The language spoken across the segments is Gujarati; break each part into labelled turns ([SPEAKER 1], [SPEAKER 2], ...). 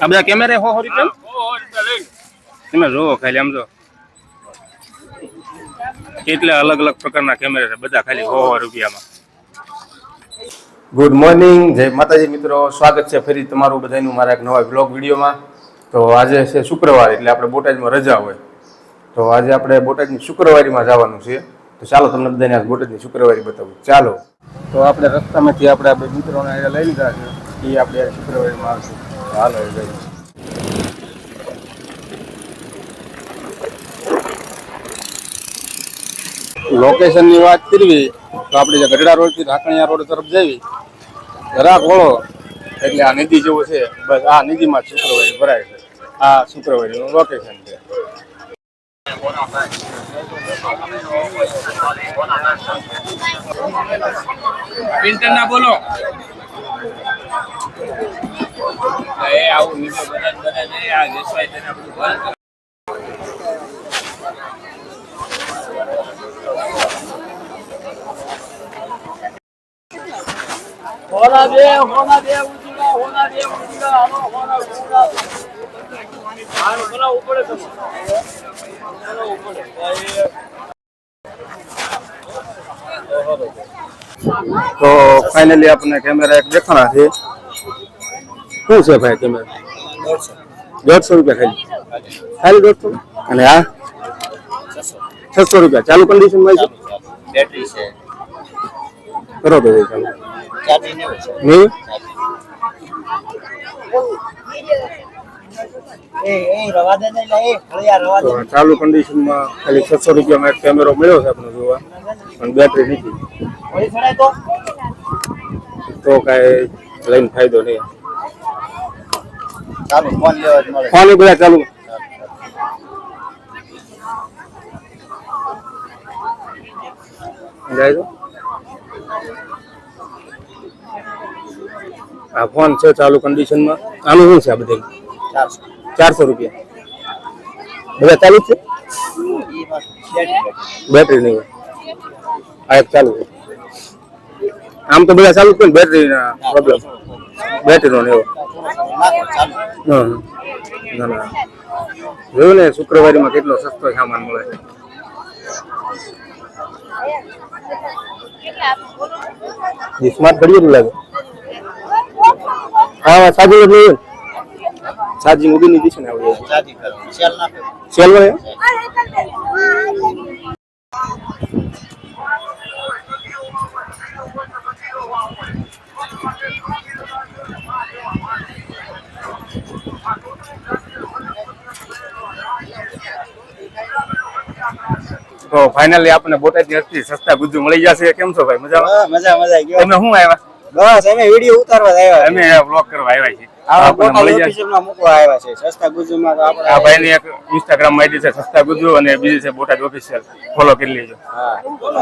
[SPEAKER 1] આ બધા કેમેરા હો હો રૂપિયા તમે જોવો ખાલી આમ જો. કેટલા અલગ અલગ પ્રકારના કેમેરા છે બધા ખાલી હો હો રૂપિયામાં. ગુડ મોર્નિંગ જય માતાજી મિત્રો. સ્વાગત છે ફરી તમારું બધાનું મારા એક નવા બ્લોગ વિડીયોમાં. તો આજે છે શુક્રવાર એટલે આપણે બોટાદમાં રજા હોય. તો આજે આપણે બોટાદની શુક્રવારીમાં જવાનું છે. તો ચાલો તમને બધાને આજ બોટાદની શુક્રવારી બતાવું. ચાલો. તો આપણે રસ્તામાંથી આપણે આપણે મિત્રોને લઈ લીધા છે. એ આપણે શુક્રવારીમાં આવશે. હાલો લઈ લોકેશનની વાત કરવી તો આપણે જે ગઢડા રોડથી ઢાકણિયા રોડ તરફ જવી જરાક વળો એટલે આ નદી જેવું છે બસ આ નદીમાં જ શુક્રવારી ભરાય છે. આ શુક્રવારીનું લોકેશન છે.
[SPEAKER 2] ના બોલો. ઉપડે ઉપડે.
[SPEAKER 1] તો ફાઇનલી આપણને કેમેરા એક દેખાણા છે. શું છે ભાઈ કેમેરા દોઢસો રૂપિયા ખાલી ખાલી દોઢસો. અને આ? છસો રૂપિયા. ચાલુ કન્ડિશનમાં છે?
[SPEAKER 2] બેટરી છે
[SPEAKER 1] કરો તો ચાલુ
[SPEAKER 2] નહીં
[SPEAKER 1] ચાલુ કન્ડિશનમાં ખાલી છસો રૂપિયામાં એક કેમેરો મળ્યો છે આપણે જોવા. પણ બેટરી નથી
[SPEAKER 2] તો
[SPEAKER 1] કાંઈ લઈને ફાયદો નહીં.
[SPEAKER 2] ફોન લેવા જ મળે
[SPEAKER 1] ફોન એ બધા ચાલુ જાય તો આ ફોન છે ચાલુ કન્ડિશનમાં આનું શું છે આ બધે
[SPEAKER 2] ચારસો
[SPEAKER 1] ચારસો રૂપિયા બધા ચાલુ જ છે
[SPEAKER 2] ઈ બસ બેટરી
[SPEAKER 1] બેટરી નહીં હોય. આ એક ચાલુ છે આમ તો બધા ચાલુ જ છે ને બેટરી પ્રોબ્લેમ બેટરીનો ને એવો
[SPEAKER 2] નાખો ચાલુ
[SPEAKER 1] હં, હં. ના ના જોયું ને શુક્રવારીમાં કેટલો સસ્તો સામાન મળે. છે સ્માર્ટ ઘડી લાગે. હા સાજી જ સાજી ઊભી નહીં દીશે ને આવડે
[SPEAKER 2] કરો. સેલ નાખો.
[SPEAKER 1] સેલ મળે તો ફાઇનલી આપણને બોટાદની હસ્તી સસ્તા ગુજુ મળી જશે. કેમ છો ભાઈ? મજામાં?
[SPEAKER 2] મજા મજા ગયો.
[SPEAKER 1] તમે શું આવ્યા?
[SPEAKER 2] બસ અમે વીડિયો ઉતારવા આવ્યા
[SPEAKER 1] અમે બ્લોગ કરવા આવ્યા છીએ.
[SPEAKER 2] આ મૂકવા છે સસ્તા ગુજુમાં
[SPEAKER 1] આ ભાઈની એક ઇન્સ્ટાગ્રામ આઈડી છે સસ્તા ગુજ્જુ અને બીજી છે બોટાદ ઓફિશિયલ ફોલો કરી લેજો.
[SPEAKER 2] હા.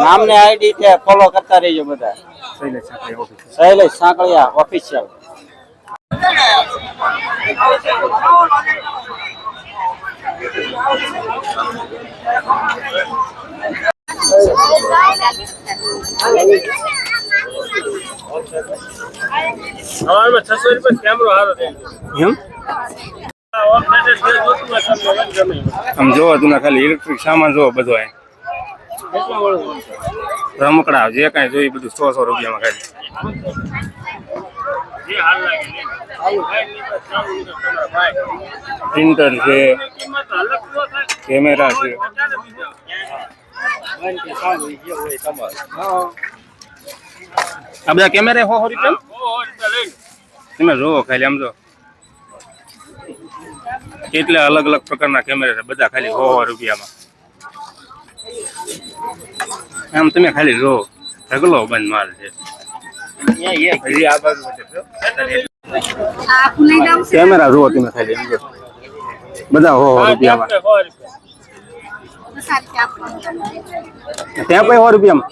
[SPEAKER 2] નામને આઈડી છે ફોલો કરતા રહેજો બધા.
[SPEAKER 1] શૈલેષ
[SPEAKER 2] સાંકળિયા ઓફિશિયલ
[SPEAKER 1] એમ? આમ જોવો ખાલી ઇલેક્ટ્રિક સામાન જોવો બધો અહીં. રમકડા જે કાંઈ જોઈએ બધું સો સો રૂપિયામાં ખાલી. પ્રિન્ટર છે. કેમેરા છે. આ બધા કેમેરા હો હો રૂપિયા તમે જોવો ખાલી આમ જો. કેટલા અલગ અલગ પ્રકારના કેમેરા છે બધા ખાલી હો હો રૂપિયામાં. આમ તમે ખાલી જો ઢગલો બંધ માલ છે. કેમેરા જુઓ તમે ખાલી બધા હો હો રૂપિયામાં. ત્યાં કોઈ સો રૂપિયામાં?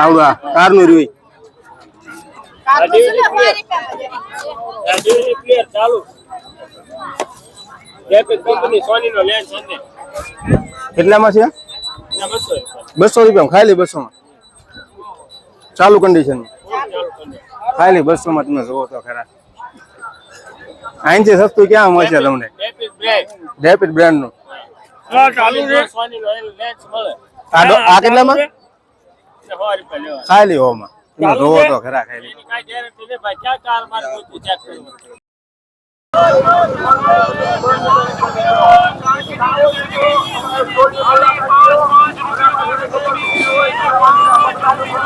[SPEAKER 1] આવડું આ કારનું રહ્યું.
[SPEAKER 2] ચાલુ કંપની સોની નો લેન્સ છે?
[SPEAKER 1] કેટલામાં છે? બસો રૂપિયા. ખાલી બસો માં ચાલુ કન્ડિશન ખાલી બસો માં તમે જોવો તો ખરા. અહીંથી સસ્તું ક્યાં મળશે તમને?
[SPEAKER 2] ડેપિડ બ્રાન્ડ
[SPEAKER 1] ડેપિટ
[SPEAKER 2] ચાલુ છે.
[SPEAKER 1] આ કેટલામાં? ખાલી હોમાં. જોવો તો ખરા ખાલી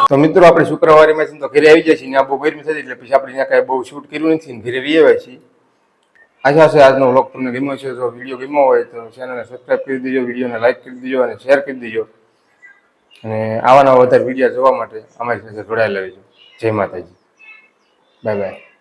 [SPEAKER 1] તો મિત્રો આપણે શુક્રવારે ને તો ઘરે આવી જાય છે ને આ બહુ ગરમી થતી એટલે પછી આપણે ત્યાં કાંઈ બહુ શૂટ કર્યું નથી ને ઘરે વી આવ્યા છીએ. આશા છે, આજનો વ્લોગ તમને ગમ્યો છે, જો વીડિયો ગમ્યો હોય તો ચેનલને સબસ્ક્રાઈબ કરી દેજો વિડીયોને લાઈક કરી દેજો અને શેર કરી દેજો. અને આવા નવા વધારે વીડિયો જોવા માટે અમારી સાથે જોડાયેલા રહેજો. જય માતાજી. Bye bye